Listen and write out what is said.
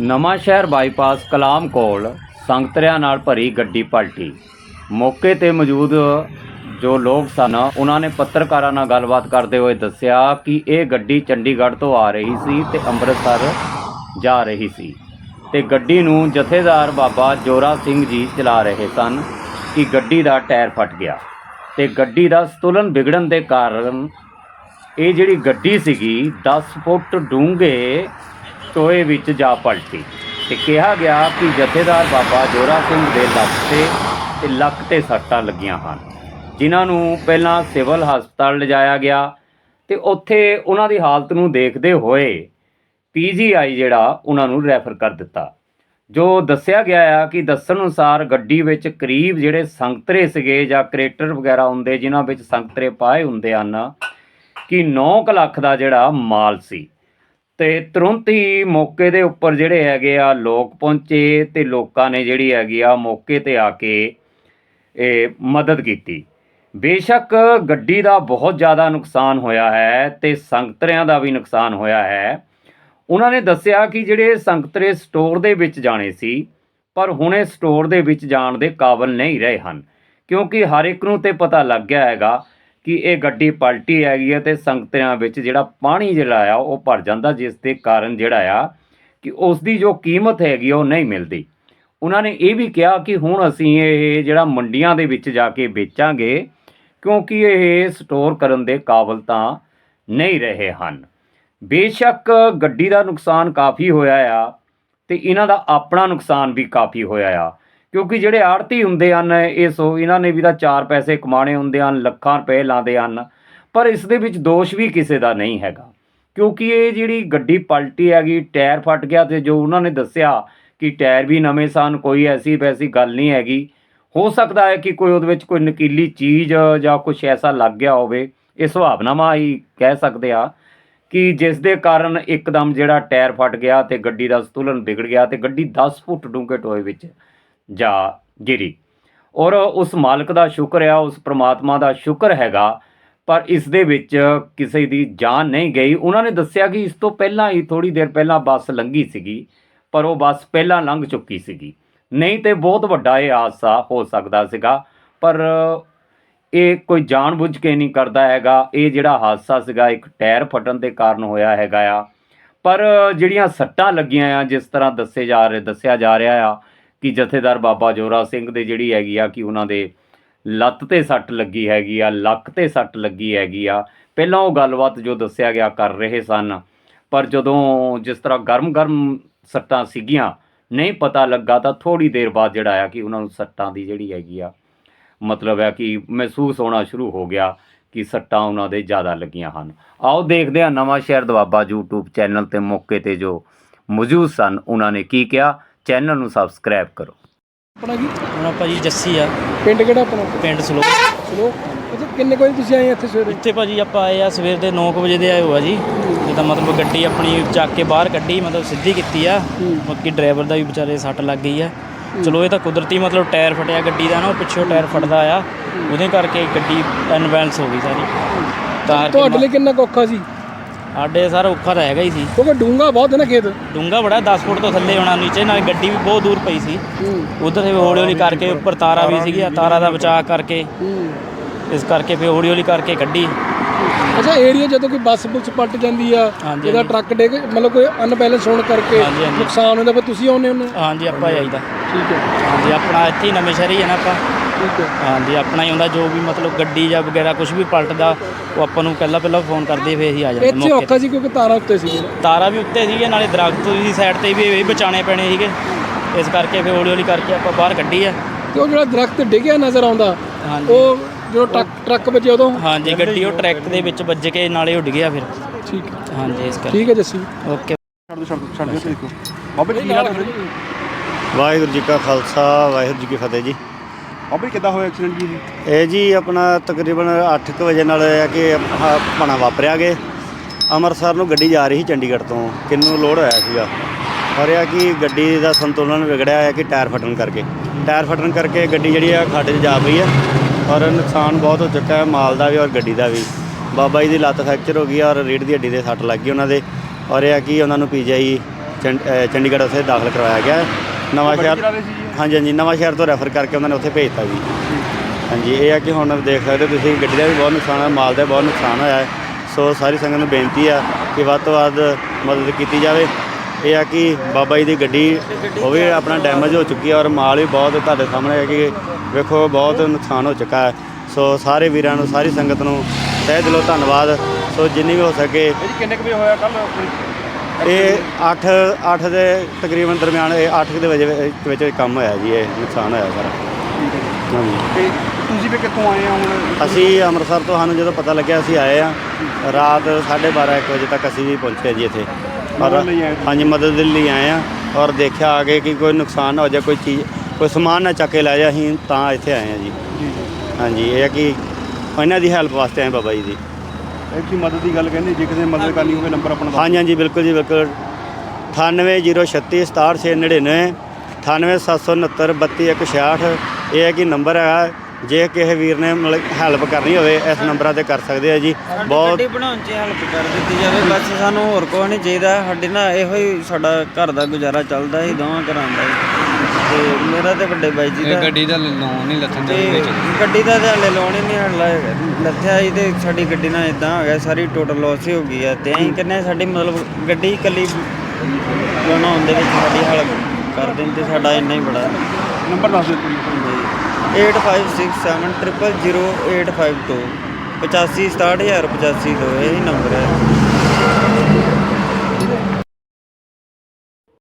ਨਵਾਂ ਸ਼ਹਿਰ ਬਾਈਪਾਸ ਕਲਾਮ ਕੋਲ ਸੰਗਤਰਿਆਂ ਨਾਲ ਭਰੀ ਗੱਡੀ ਪਲਟੀ। ਮੌਕੇ ਤੇ ਮੌਜੂਦ ਜੋ ਲੋਕ ਸਨ, ਉਹਨਾਂ ਨੇ ਪੱਤਰਕਾਰਾਂ ਨਾਲ ਗੱਲਬਾਤ ਕਰਦੇ ਹੋਏ ਦੱਸਿਆ ਕਿ ਇਹ ਗੱਡੀ ਚੰਡੀਗੜ੍ਹ ਤੋਂ ਆ ਰਹੀ ਸੀ ਤੇ ਅੰਮ੍ਰਿਤਸਰ ਜਾ ਰਹੀ ਸੀ। ਤੇ ਗੱਡੀ ਨੂੰ ਜਥੇਦਾਰ ਬਾਬਾ ਜੋਰਾ ਸਿੰਘ ਜੀ ਚਲਾ ਰਹੇ ਸਨ ਕਿ ਗੱਡੀ ਦਾ ਟਾਇਰ ਫਟ ਗਿਆ। ਤੇ ਗੱਡੀ ਦਾ ਸਤੁਲਨ ਵਿਗੜਨ ਦੇ ਕਾਰਨ ਇਹ ਜਿਹੜੀ ਗੱਡੀ ਸੀਗੀ 10 ਫੁੱਟ ਡੂੰਘੇ ਟੋਏ ਵਿੱਚ ਜਾ ਪਲਟੀ ਤੇ ਕਿਹਾ ਗਿਆ ਕਿ ਜਥੇਦਾਰ ਬਾਬਾ ਜੋਰਾ ਸਿੰਘ ਦੇ ਲੱਕ ਤੇ ਤੇ ਲੱਕ ਤੇ ਸੱਟਾਂ ਲੱਗੀਆਂ ਹਨ, ਜਿਨ੍ਹਾਂ ਨੂੰ ਪਹਿਲਾਂ ਸਿਵਲ ਹਸਪਤਾਲ ਲਿਜਾਇਆ ਗਿਆ ਤੇ ਉੱਥੇ ਉਹਨਾਂ ਦੀ ਹਾਲਤ ਨੂੰ ਦੇਖਦੇ ਹੋਏ ਪੀਜੀਆਈ ਜਿਹੜਾ ਉਹਨਾਂ ਨੂੰ ਰੈਫਰ ਕਰ ਦਿੱਤਾ, ਜੋ ਦੱਸਿਆ ਗਿਆ ਆ ਕਿ ਦੱਸਣ ਅਨੁਸਾਰ ਗੱਡੀ ਵਿੱਚ ਕਰੀਬ ਜਿਹੜੇ ਸੰਗਤਰੇ ਸੀਗੇ ਜਾਂ ਕਰੇਟਰ ਵਗੈਰਾ ਹੁੰਦੇ, ਜਿਨ੍ਹਾਂ ਵਿੱਚ ਸੰਗਤਰੇ ਪਾਏ ਹੁੰਦੇ ਹਨ, ਕਿ 9 ਲੱਖ ਦਾ ਜਿਹੜਾ ਮਾਲ ਸੀ। ਤੇ ਤੁਰੰਤ ਹੀ ਮੌਕੇ ਦੇ ਉੱਪਰ ਜਿਹੜੇ ਹੈਗੇ ਆ ਲੋਕ ਪਹੁੰਚੇ ਤੇ ਲੋਕਾਂ ਨੇ ਜਿਹੜੀ ਹੈਗੀ ਆ ਮੌਕੇ ਤੇ ਆ ਕੇ ਇਹ ਮਦਦ ਕੀਤੀ। ਬੇਸ਼ੱਕ ਗੱਡੀ ਦਾ ਬਹੁਤ ਜ਼ਿਆਦਾ ਨੁਕਸਾਨ ਹੋਇਆ ਹੈ ਤੇ ਸੰਗਤਰਿਆਂ ਦਾ ਵੀ ਨੁਕਸਾਨ ਹੋਇਆ ਹੈ। ਉਹਨਾਂ ਨੇ ਦੱਸਿਆ ਕਿ ਜਿਹੜੇ ਸੰਗਤਰੇ ਸਟੋਰ ਦੇ ਵਿੱਚ ਜਾਣੇ ਸੀ, ਪਰ ਹੁਣ ਇਹ ਸਟੋਰ ਦੇ ਵਿੱਚ ਜਾਣ ਦੇ ਕਾਬਲ ਨਹੀਂ ਰਹੇ ਹਨ, ਕਿਉਂਕਿ ਹਰ ਇੱਕ ਨੂੰ ਤੇ ਪਤਾ ਲੱਗ ਗਿਆ ਹੈਗਾ ਕਿ ਇਹ ਗੱਡੀ ਪਲਟੀ ਹੈਗੀ ਹੈ ਤੇ ਸੰਗਤਿਆਂ ਵਿੱਚ ਜਿਹੜਾ ਪਾਣੀ ਜਿਹੜਾ ਆ, ਉਹ ਭਰ ਜਾਂਦਾ, ਜਿਸ ਦੇ ਕਾਰਨ ਜਿਹੜਾ ਆ ਕਿ ਉਸ ਦੀ ਜੋ ਕੀਮਤ ਹੈਗੀ ਉਹ ਨਹੀਂ ਮਿਲਦੀ। ਉਹਨਾਂ ਨੇ ਇਹ ਵੀ ਕਿਹਾ ਕਿ ਹੁਣ ਅਸੀਂ ਇਹ ਜਿਹੜਾ ਮੰਡੀਆਂ ਦੇ ਵਿੱਚ ਜਾ ਕੇ ਵੇਚਾਂਗੇ, ਕਿਉਂਕਿ ਇਹ ਸਟੋਰ ਕਰਨ ਦੇ ਕਾਬਲ ਤਾਂ ਨਹੀਂ ਰਹੇ ਹਨ। ਬੇਸ਼ੱਕ ਗੱਡੀ ਦਾ ਨੁਕਸਾਨ ਕਾਫੀ ਹੋਇਆ ਆ ਤੇ ਇਹਨਾਂ ਦਾ ਆਪਣਾ ਨੁਕਸਾਨ ਵੀ ਕਾਫੀ ਹੋਇਆ ਆ। ਕਿਉਂਕਿ ਜਿਹੜੇ ਆੜਤੀ ਹੁੰਦੇ ਹਨ, ਇਹ ਸੋ ਇਹਨਾਂ ਨੇ ਵੀ ਤਾਂ ਚਾਰ ਪੈਸੇ ਕਮਾਣੇ ਹੁੰਦੇ ਹਨ, ਲੱਖਾਂ ਰੁਪਏ ਲਾਉਂਦੇ ਹਨ, ਪਰ ਇਸ ਦੇ ਵਿੱਚ ਦੋਸ਼ ਵੀ ਕਿਸੇ ਦਾ ਨਹੀਂ ਹੈਗਾ। ਕਿਉਂਕਿ ਇਹ ਜਿਹੜੀ ਗੱਡੀ ਪਲਟੀ ਹੈਗੀ, ਟਾਇਰ ਫਟ ਗਿਆ ਤੇ ਜੋ ਉਹਨਾਂ ਨੇ ਦੱਸਿਆ ਕਿ ਟਾਇਰ ਵੀ ਨਵੇਂ ਸਨ, ਕੋਈ ਐਸੀ ਵੈਸੀ ਗੱਲ ਨਹੀਂ ਹੈਗੀ। ਹੋ ਸਕਦਾ ਹੈ ਕਿ ਕੋਈ ਉਹਦੇ ਵਿੱਚ ਕੋਈ ਨਕੀਲੀ ਚੀਜ਼ ਜਾਂ ਕੁਝ ਐਸਾ ਲੱਗ ਗਿਆ ਹੋਵੇ। ਇਹ ਸੁਭਾਵਨਾਵਾਂ ਹੀ ਕਹਿ ਸਕਦੇ ਆ ਕਿ ਜਿਸ ਦੇ ਕਾਰਨ ਇੱਕਦਮ ਜਿਹੜਾ ਟਾਇਰ ਫਟ ਗਿਆ ਤੇ ਗੱਡੀ ਦਾ ਸੰਤੁਲਨ ਵਿਗੜ ਗਿਆ ਤੇ ਗੱਡੀ 10 ਫੁੱਟ ਡੂੰਘੇ ਟੋਏ ਵਿੱਚ ਜਾ ਗਿਰੀ। ਔਰ ਉਸ ਮਾਲਕ ਦਾ ਸ਼ੁਕਰ ਆ, ਉਸ ਪ੍ਰਮਾਤਮਾ ਦਾ ਸ਼ੁਕਰ ਹੈਗਾ, ਪਰ ਇਸ ਦੇ ਵਿੱਚ ਕਿਸੇ ਦੀ ਜਾਨ ਨਹੀਂ ਗਈ। ਉਹਨਾਂ ਨੇ ਦੱਸਿਆ ਕਿ ਇਸ ਤੋਂ ਪਹਿਲਾਂ ਹੀ ਥੋੜੀ ਦੇਰ ਪਹਿਲਾਂ ਬੱਸ ਲੰਘੀ ਸੀਗੀ, ਪਰ ਉਹ ਬੱਸ ਪਹਿਲਾਂ ਲੰਘ ਚੁੱਕੀ ਸੀਗੀ। ਨਹੀਂ ਤੇ ਬਹੁਤ ਵੱਡਾ ਇਹ ਹਾਦਸਾ ਹੋ ਸਕਦਾ ਸੀਗਾ, ਪਰ ਇਹ ਕੋਈ ਜਾਣਬੁੱਝ ਕੇ ਨਹੀਂ ਕਰਦਾ ਹੈਗਾ। ਇਹ ਜਿਹੜਾ ਹਾਦਸਾ ਸੀਗਾ, ਇੱਕ ਟਾਇਰ ਫਟਣ ਦੇ ਕਾਰਨ ਹੋਇਆ ਹੈਗਾ ਆ। ਪਰ ਜਿਹੜੀਆਂ ਸੱਟਾਂ ਲੱਗੀਆਂ ਆ, ਜਿਸ ਤਰ੍ਹਾਂ ਦੱਸੇ ਜਾ ਰਹੇ, ਦੱਸਿਆ ਜਾ ਰਿਹਾ ਆ ਕਿ ਜਥੇਦਾਰ ਬਾਬਾ ਜੋਰਾ ਸਿੰਘ ਦੇ ਜਿਹੜੀ ਹੈਗੀ ਆ ਕਿ ਉਹਨਾਂ ਦੇ ਲੱਤ ਤੇ ਸੱਟ ਲੱਗੀ ਹੈਗੀ ਆ, ਲੱਕ ਤੇ ਸੱਟ ਲੱਗੀ ਹੈਗੀ ਆ। ਪਹਿਲਾਂ ਉਹ ਗੱਲਬਾਤ ਜੋ ਦੱਸਿਆ ਗਿਆ ਕਰ ਰਹੇ ਸਨ, ਪਰ ਜਦੋਂ ਜਿਸ ਤਰ੍ਹਾਂ ਗਰਮ-ਗਰਮ ਸੱਟਾਂ ਸੀਗੀਆਂ, ਨਹੀਂ ਪਤਾ ਲੱਗਾ ਤਾਂ ਥੋੜੀ ਦੇਰ ਬਾਅਦ ਜਿਹੜਾ ਆ ਕਿ ਉਹਨਾਂ ਨੂੰ ਸੱਟਾਂ ਦੀ ਜਿਹੜੀ ਹੈਗੀ ਆ, ਮਤਲਬ ਹੈ ਕਿ ਮਹਿਸੂਸ ਹੋਣਾ ਸ਼ੁਰੂ ਹੋ ਗਿਆ ਕਿ ਸੱਟਾਂ ਉਹਨਾਂ ਦੇ ਜ਼ਿਆਦਾ ਲੱਗੀਆਂ ਹਨ। ਆਓ ਦੇਖਦੇ ਹਾਂ ਨਵਾਂ ਸ਼ਹਿਰ ਦਵਾਬਾ YouTube ਚੈਨਲ ਤੇ ਮੌਕੇ ਤੇ ਜੋ ਮੌਜੂਦ ਸਨ, ਉਹਨਾਂ ਨੇ ਕੀ ਕਿਹਾ। ਚੈਨਲ ਨੂੰ ਸਬਸਕ੍ਰਾਈਬ ਕਰੋ। ਆਪਣਾ ਕੀ ਹੁਣ ਭਾਜੀ ਜੱਸੀ ਆ। ਪਿੰਡ ਕਿਹੜਾ ਆਪਣਾ? ਪਿੰਡ ਸਲੋ। ਚਲੋ ਅੱਛਾ ਕਿੰਨੇ ਕੁ ਵਜੇ ਤੁਸੀਂ ਆਏ ਇੱਥੇ ਸਵੇਰੇ? ਇੱਥੇ ਭਾਜੀ ਆਪਾਂ ਆਏ ਆ ਸਵੇਰ ਦੇ 9 ਵਜੇ ਦੇ ਆਏ ਹੋਆ ਜੀ। ਜਿੱਦਾਂ ਮਤਲਬ ਗੱਡੀ ਆਪਣੀ ਚੱਕ ਕੇ ਬਾਹਰ ਕੱਢੀ ਮਤਲਬ ਸਿੱਧੀ ਕੀਤੀ ਆ। ਬਾਕੀ ਡਰਾਈਵਰ ਦਾ ਵੀ ਵਿਚਾਰੇ ਸੱਟ ਲੱਗ ਗਈ ਆ। ਚਲੋ ਇਹ ਤਾਂ ਕੁਦਰਤੀ ਮਤਲਬ ਟਾਇਰ ਫਟਿਆ ਗੱਡੀ ਦਾ ਨਾ ਉਹ ਪਿੱਛੋਂ ਟਾਇਰ ਫਟਦਾ ਆ। ਉਹਦੇ ਕਰਕੇ ਗੱਡੀ ਅਨਬੈਲੈਂਸ ਹੋ ਗਈ ਸਾਰੀ। ਤਾਂ ਤੁਹਾਡੇ ਲਈ ਕਿੰਨਾ ਔਖਾ ਸੀ? ਸਾਡੇ ਸਰ ਔਖਾ ਤਾਂ ਹੈਗਾ ਹੀ ਸੀ। ਕਿਉਂਕਿ ਡੂੰਗਾ ਬਹੁਤ ਹੈ ਨਾ ਖੇਤ। ਡੂੰਗਾ ਬੜਾ 10 ਫੁੱਟ ਤੋਂ ਥੱਲੇ ਹੋਣਾ ਨੀਚੇ ਨਾਲ ਗੱਡੀ ਵੀ ਬਹੁਤ ਦੂਰ ਪਈ ਸੀ। ਹੂੰ। ਉਧਰ ਫਿਰ ਹੌਲੀ ਹੌਲੀ ਕਰਕੇ ਉੱਪਰ ਤਾਰਾ ਵੀ ਸੀਗੀ ਤਾਰਾ ਦਾ ਬਚਾਅ ਕਰਕੇ ਹੂੰ। ਇਸ ਕਰਕੇ ਫਿਰ ਹੌਲੀ ਹੌਲੀ ਕਰਕੇ ਕੱਢੀ ਅੱਛਾ ਏਰੀਆ ਜਦੋਂ ਕੋਈ ਬੱਸ ਬੁੱਸ ਪਲਟ ਜਾਂਦੀ ਆ ਹਾਂਜੀ, ਇਹਦਾ ਟਰੱਕ ਡਿੱਗ ਮਤਲਬ ਕੋਈ ਅਨਬੈਲੈਂਸ ਹੋਣ ਕਰਕੇ। ਨੁਕਸਾਨ ਹੁੰਦਾ ਫਿਰ ਤੁਸੀਂ ਆਉਂਦੇ ਹੁੰਦੇ ਹੋ? ਹਾਂਜੀ ਆਪਾਂ ਜਾਈਦਾ ਠੀਕ ਹੈ। ਹਾਂਜੀ ਆਪਣਾ ਇੱਥੇ ਹੀ ਨਵੇਂ ਸ਼ਹਿਰੀ ਹੈ ਨਾ ਆਪਾਂ। ਠੀਕ ਹੈ। ਹਾਂਜੀ ਆਪਣਾ ਹੀ ਹੁੰਦਾ ਜੋ ਵੀ ਮਤਲਬ ਗੱਡੀ ਜਾਂ ਵਗੈਰਾ ਕੁਝ ਵੀ ਪਲਟਦਾ ਉਹ ਆਪਾਂ ਨੂੰ ਪਹਿਲਾਂ ਪਹਿਲਾਂ ਫੋਨ ਕਰਦੇ ਫੇਰ ਅਸੀਂ ਆ ਜਾਂਦੇ ਇੱਥੇ ਮੌਕੇ ਔਖਾ ਤੇ। ਸੀ ਕਿਉਂਕਿ ਤਾਰਾਂ ਉੱਤੇ ਸੀ। ਤਾਰਾ ਵੀ ਉੱਤੇ ਸੀਗੇ ਨਾਲੇ ਦਰਖਤ ਦੀ ਸਾਈਡ ਤੇ ਵੀ ਇਹ ਬਚਾਣੇ ਪੈਣੇ ਸੀਗੇ। ਇਸ ਕਰਕੇ ਫੇਰ ਹੌਲੀ ਹੌਲੀ ਕਰਕੇ ਆਪਾਂ ਬਾਹਰ ਕੱਢੀ ਆ। ਤੇ ਉਹ ਜਿਹੜਾ ਦਰਖਤ ਡਿੱਗਿਆ ਨਜ਼ਰ ਆਉਂਦਾ ਹਾਂਜੀ। ਉਹ ਜਦੋਂ ਟਰੱਕ ਟਰੱਕ ਵੱਜੇ ਉਦੋਂ? ਹਾਂਜੀ ਗੱਡੀ ਉਹ ਟਰੈਕ ਦੇ ਵਿੱਚ ਵੱਜ ਕੇ ਨਾਲੇ ਉੱਡ ਗਿਆ ਫਿਰ। ਠੀਕ ਹੈ। ਹਾਂਜੀ ਇਸ ਕਰਕੇ। ਠੀਕ ਹੈ ਜੱਸੀ। ਓਕੇ। ਛੱਡ ਦਿਓ ਛੱਡ ਦਿਓ ਛੱਡ ਦਿਓ ਤੇ ਦੇਖੋ ਬਾਬਾ ਜੀ ਕੀ ਹਾਲ ਹੈ? ਜੀ ਵਾਹਿਗੁਰੂ ਜੀ ਕਾ ਖਾਲਸਾ ਵਾਹਿਗੁਰੂ ਜੀ ਕੀ ਫਤਿਹ ਜੀ। ਜੀ ਕਿੱਦਾਂ ਹੋਇਆ ਐਕਸੀਡੈਂਟ ਜੀ ਇਹ? ਜੀ ਆਪਣਾ ਤਕਰੀਬਨ 8:00 ਵਜੇ ਨਾਲ ਹੈ ਕਿ ਭਣਾ ਵਾਪਰਿਆ ਗੇ। ਅੰਮ੍ਰਿਤਸਰ ਨੂੰ ਗੱਡੀ ਜਾ ਰਹੀ ਸੀ ਚੰਡੀਗੜ੍ਹ ਤੋਂ। ਕਿੰਨੂੰ ਲੋਡ ਹੋਇਆ ਸੀਗਾ। ਪਰ ਇਹ ਆ ਕਿ ਗੱਡੀ ਦਾ ਸੰਤੁਲਨ ਵਿਗੜਿਆ ਹੈ ਕਿ ਟਾਇਰ ਫਟਣ ਕਰਕੇ। ਟਾਇਰ ਫਟਣ ਕਰਕੇ ਗੱਡੀ ਜਿਹੜੀ ਆ ਖੱਡ 'ਚ ਜਾ ਪਈ ਹੈ ਔਰ ਨੁਕਸਾਨ ਬਹੁਤ ਹੋ ਚੁੱਕਾ ਹੈ ਮਾਲ ਦਾ ਵੀ ਔਰ ਗੱਡੀ ਦਾ ਵੀ। ਬਾਬਾ ਜੀ ਦੀ ਲੱਤ ਫ੍ਰੈਕਚਰ ਹੋ ਗਈ ਔਰ ਰੀੜ੍ਹ ਦੀ ਹੱਡੀ ਦੇ ਸੱਟ ਲੱਗ ਗਈ ਉਹਨਾਂ ਦੇ। ਔਰ ਇਹ ਆ ਕਿ ਉਹਨਾਂ ਨੂੰ ਪੀਜੀਆਈ ਚੰਡੀਗੜ੍ਹ ਉੱਥੇ ਦਾਖਲ ਕਰਵਾਇਆ ਗਿਆ। ਹੈ। ਨਵਾਂ ਸ਼ਹਿਰ ਹਾਂਜੀ ਹਾਂਜੀ, ਨਵਾਂ ਸ਼ਹਿਰ ਤੋਂ ਰੈਫਰ ਕਰਕੇ ਉਹਨਾਂ ਨੇ ਉੱਥੇ ਭੇਜਤਾ ਜੀ। ਹਾਂਜੀ, ਇਹ ਆ ਕਿ ਹੁਣ ਦੇਖ ਸਕਦੇ ਹੋ ਤੁਸੀਂ ਗੱਡੀ ਦਾ ਵੀ ਬਹੁਤ ਨੁਕਸਾਨ ਹੈ ਮਾਲ ਦਾ ਵੀ ਬਹੁਤ ਨੁਕਸਾਨ ਹੋਇਆ ਹੈ। ਸੋ ਸਾਰੀ ਸੰਗਤ ਨੂੰ ਬੇਨਤੀ ਆ ਕਿ ਵੱਧ ਤੋਂ ਵੱਧ ਮਦਦ ਕੀਤੀ ਜਾਵੇ। ਇਹ ਆ ਕਿ ਬਾਬਾ ਜੀ ਦੀ ਗੱਡੀ, ਉਹ ਵੀ ਆਪਣਾ ਡੈਮੇਜ ਹੋ ਚੁੱਕੀ ਹੈ ਔਰ ਮਾਲ ਵੀ ਬਹੁਤ ਤੁਹਾਡੇ ਸਾਹਮਣੇ ਹੈ ਕਿ ਵੇਖੋ, ਬਹੁਤ ਨੁਕਸਾਨ ਹੋ ਚੁੱਕਾ ਹੈ। ਸੋ ਸਾਰੇ ਵੀਰਾਂ ਨੂੰ, ਸਾਰੀ ਸੰਗਤ ਨੂੰ ਤਹਿ ਦਿਲੋਂ ਧੰਨਵਾਦ। ਸੋ ਜਿੰਨੀ ਵੀ ਹੋ ਸਕੇ ਕਿੰਨੇ ਕੁ ਵਜੇ ਹੋਇਆ ਕੱਲ ਇਹ 8 8 ਦੇ ਤਕਰੀਬਨ ਦਰਮਿਆਨ ਇਹ 8 ਦੇ ਵਜੇ ਵਿੱਚ ਵਿੱਚ ਕੰਮ ਹੋਇਆ ਜੀ ਇਹ ਨੁਕਸਾਨ ਹੋਇਆ ਸਾਰਾ। ਹਾਂਜੀ। ਤੇ ਤੁਸੀਂ ਵੀ ਕਿੱਥੋਂ ਆਏ ਆ ਹੁਣ? ਅਸੀਂ ਅੰਮ੍ਰਿਤਸਰ ਤੋਂ ਸਾਨੂੰ ਜਦੋਂ ਪਤਾ ਲੱਗਿਆ ਅਸੀਂ ਆਏ ਆ ਰਾਤ 12:30 1 ਵਜੇ ਤੱਕ ਅਸੀਂ ਵੀ ਪਹੁੰਚੇ ਜੀ ਇੱਥੇ। ਮਦਦ ਲਈ ਆਏ ਹਾਂਜੀ ਮਦਦ ਦੇ ਲਈ ਆਏ ਆ ਔਰ ਦੇਖਿਆ ਆਗੇ ਕਿ ਕੋਈ ਨੁਕਸਾਨ ਨਾ ਹੋ ਜਾਏ ਕੋਈ ਚੀਜ਼ ਕੋਈ ਸਮਾਨ ਨਾ ਚੱਕ ਕੇ ਲੈ ਜਾ ਅਸੀਂ ਤਾਂ ਇੱਥੇ ਆਏ ਆ ਜੀ। ਜੀ ਹਾਂਜੀ ਇਹ ਹੈ ਕਿ ਇਹਨਾਂ ਦੀ ਹੈਲਪ ਵਾਸਤੇ ਆਏ ਬਾਬਾ ਜੀ ਦੀ। ਇਹ ਤੁਸੀਂ ਮਦਦ ਦੀ ਗੱਲ ਕਹਿੰਦੇ ਜੇ ਕਿਸੇ ਨੇ ਮਦਦ ਕਰਨੀ ਹੋਵੇ ਨੰਬਰ ਆਪਣਾ। ਹਾਂਜੀ ਹਾਂਜੀ ਬਿਲਕੁਲ ਜੀ ਬਿਲਕੁਲ 980636 6799 98769 32166 ਇਹ ਹੈ ਕਿ ਨੰਬਰ ਹੈ ਜੇ ਕਿਸੇ ਵੀਰ ਨੇ ਮਤਲਬ ਹੈਲਪ ਕਰਨੀ ਹੋਵੇ ਇਸ ਨੰਬਰਾਂ ਤੇ ਕਰ ਸਕਦੇ ਆ ਜੀ ਬਹੁਤ ਗੱਡੀ ਬਣਾਉਣ 'ਚ ਹੈਲਪ ਕਰ ਦਿੱਤੀ ਜਾਵੇ ਬਸ ਸਾਨੂੰ ਹੋਰ ਕੁਛ ਨਹੀਂ ਚਾਹੀਦਾ ਸਾਡੇ ਨਾਲ ਇਹੋ ਹੀ ਸਾਡਾ ਘਰ ਦਾ ਗੁਜ਼ਾਰਾ ਚੱਲਦਾ ਸੀ ਦੋਵਾਂ ਘਰਾਂ ਦਾ ਹੀ। ਤੇ ਮੇਰਾ ਤੇ ਵੱਡੇ ਬਾਈ ਜੀ ਦਾ ਗੱਡੀ ਦਾ ਲੋਨ ਨਹੀਂ ਲੱਥਣ ਤੇ ਦੇ ਵਿੱਚ। ਗੱਡੀ ਦਾ ਤਾਂ ਹਲੇ ਲੋਨ ਹੀ ਨਹੀਂ ਹਲਾ ਲੱਥਿਆ ਜੀ ਤੇ ਸਾਡੀ ਗੱਡੀ ਨਾਲ ਇਦਾਂ ਹੋ ਗਿਆ ਸਾਰੀ ਟੋਟਲ ਲਾਸ ਹੀ ਹੋ ਗਈ ਆ ਤੇ ਅਸੀਂ ਕਹਿੰਦੇ ਹਾਂ ਸਾਡੀ ਮਤਲਬ ਗੱਡੀ ਇਕੱਲੀ ਬਣਾਉਣ ਦੇ ਵਿੱਚ ਸਾਡੀ ਹੈਲਪ ਕਰ ਦੇਣ ਤੇ ਸਾਡਾ ਇੰਨਾ ਹੀ ਬੜਾ। ਨੰਬਰ ਦੱਸ ਦਿਓ ਤੁਸੀਂ 8567000852 85 67085 ਦੋ ਇਹੀ ਨੰਬਰ ਹੈ।